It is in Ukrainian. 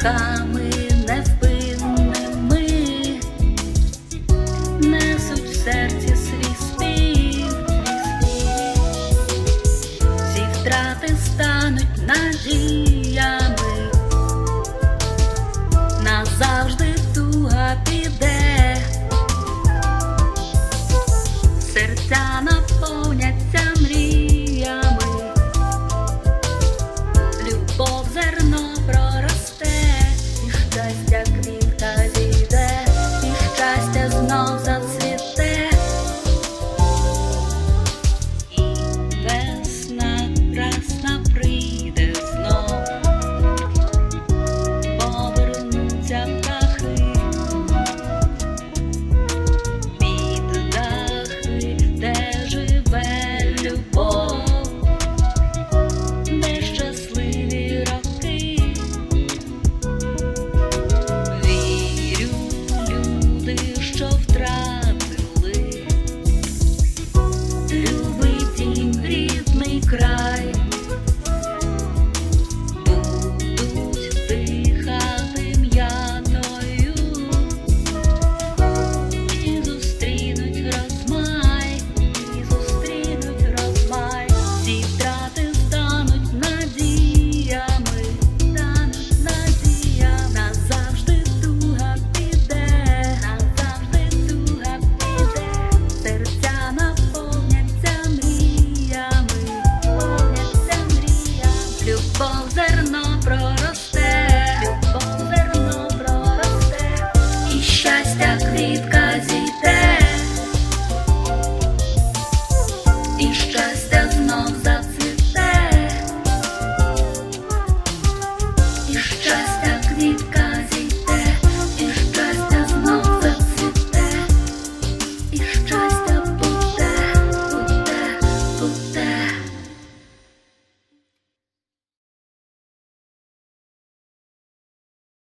рухами невпинними несуть в серці свій спів, всі втрати стануть надії. just